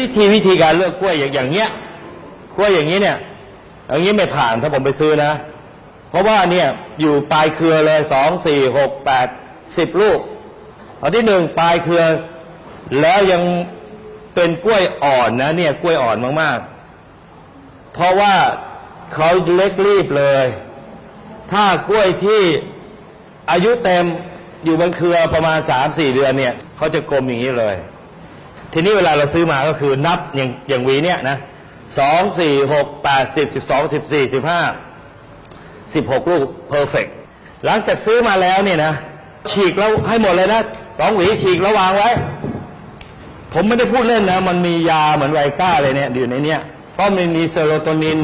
วิธีวิธีการเลือกกล้วยอย่างอย่างเงี้ยกล้วยอย่างนี้เนี่ยอย่างนี้ไม่ผ่านถ้าผมไปซื้อนะ เพราะว่าเนี่ยอยู่ปลายเครือเลยสองสี่หกแปดสิบลูกอันที่หนึ่งปลายเครือ แล้วยังเป็นกล้วยอ่อนนะเนี่ยกล้วยอ่อนมากๆ เพราะว่าเขาเล็กรีบเลย ถ้ากล้วยที่อายุเต็มอยู่บนเครือประมาณ3-4เดือนเนี่ยเขาจะกลมอย่างนี้เลย ทีนี้เวลาเราซื้อมาก็คือนับอย่างอย่างหวีเนี่ยนะสองสี่หกแปดสิบสิบสองสิบสี่สิบห้าสิบหกลูกเพอร์เฟกหลังจากซื้อมาแล้วเนี่ยนะฉีกแล้วให้หมดเลยนะสองหวีฉีกแล้ววางไว้ ผมไม่ได้พูดเล่นนะ มันมียาเหมือนไวก้าเลยเนี่ยอยู่ในเนี้ยเพราะมันมีเซโรโทนิน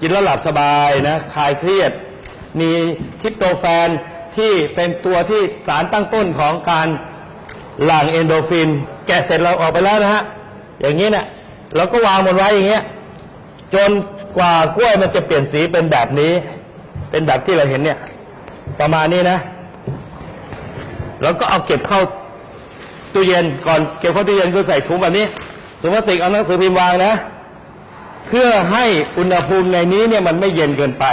กินแล้วหลับสบายนะคลายเครียด มีทิปโตแฟนที่เป็นตัวที่สารตั้งต้นของการ หลั่งเอนโดฟิน แกะเสร็จเราออกไปแล้วนะฮะ อย่างนี้เนี่ยเราก็วางมันไว้อย่างเงี้ยจนกว่ากล้วยมันจะเปลี่ยนสีเป็นแบบนี้ เป็นแบบที่เราเห็นเนี่ย ประมาณนี้นะแล้วก็เอาเก็บเข้าตู้เย็นก่อนเก็บเข้าตู้เย็นก็ใส่ถุงแบบนี้ถุงพลาสติกเอาหนังสือพิมพ์วางนะ เพื่อให้อุณหภูมิในนี้เนี่ยมันไม่เย็นเกินไป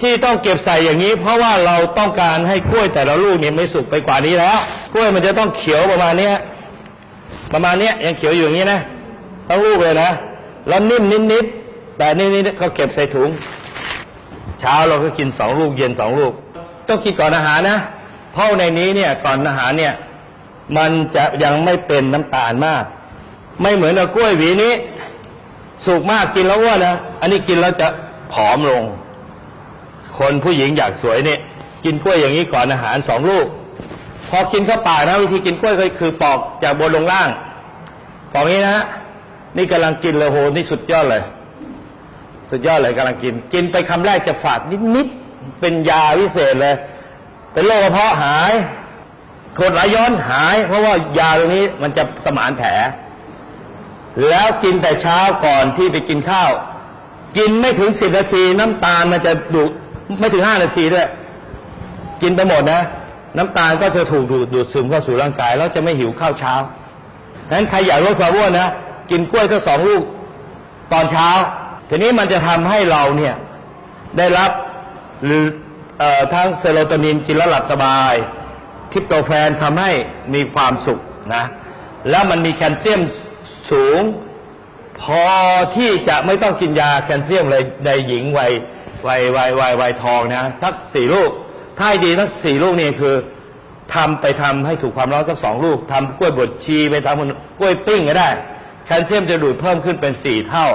ที่ต้องเก็บใส่อย่างนี้ เพราะว่าเราต้องการให้กล้วยแต่ละลูกเนี่ยไม่สุกไปกว่านี้แล้วกล้วยมันจะต้องเขียวประมาณเนี้ยประมาณเนี้ยยังเขียวอยู่อย่างนี้นะทั้งลูกเลยนะแล้วนิ่มนิดๆแต่นี่นี่ก็เก็บใส่ถุง เช้าเราก็กินสองลูกเย็นสองลูก ต้องกินก่อนอาหารนะ เพราะในนี้เนี่ยก่อนอาหารเนี่ยมันจะยังไม่เป็นน้ำตาลมาก ไม่เหมือนกับกล้วยหวีนี้ สุกมากกินแล้วอ้วนนะอันนี้กินแล้วจะผอมลง คนผู้หญิงอยากสวยเนี่ยกินกล้วยอย่างนี้ก่อนอาหารสองลูก พอกินเข้าปากนะวิธีกินกล้วยก็คือปอกจากบนลงล่างปอกนี้นะนี่กำลังกินเลยโหนี่สุดยอดเลย สุดยอดเลยกำลังกิน กินไปคำแรกจะฝาดนิดๆเป็นยาวิเศษเลย เป็นโรคกระเพาะหายกรดไหลย้อนหาย เพราะว่ายาตัวนี้มันจะสมานแผล แล้วกินแต่เช้าก่อนที่ไปกินข้าว กินไม่ถึงสิบนาทีน้ำตาลมันจะดูดไม่ถึงห้านาทีด้วย กินไปหมดนะ น้ำตาลก็จะถูกดูดดูดซึมเข้าสู่ร่างกายแล้วจะไม่หิวข้าวเช้าดังนั้นใครอยากลดความอ้วนนะกินกล้วยสักสองลูกตอนเช้า ทีนี้มันจะทำให้เราเนี่ยได้รับหรือทั้งเซโรโทนินกินแล้วหลับสบายทริปโตแฟนทำให้มีความสุขนะแล้วมันมีแคลเซียม สูง พอที่จะไม่ต้องกินยาแคลเซียมเลยในหญิงวัยวัยวัยวัยวัยทองนะทักสี่ลูกถ้าดีทั้งสี่ลูกนี่คือทำไปทำให้ถูกความร้อนสักสองลูกทำกล้วยบดชีไปทำกล้วยปิ้งก็ได้ แคลเซียมจะดูดเพิ่มขึ้นเป็นสี่เท่า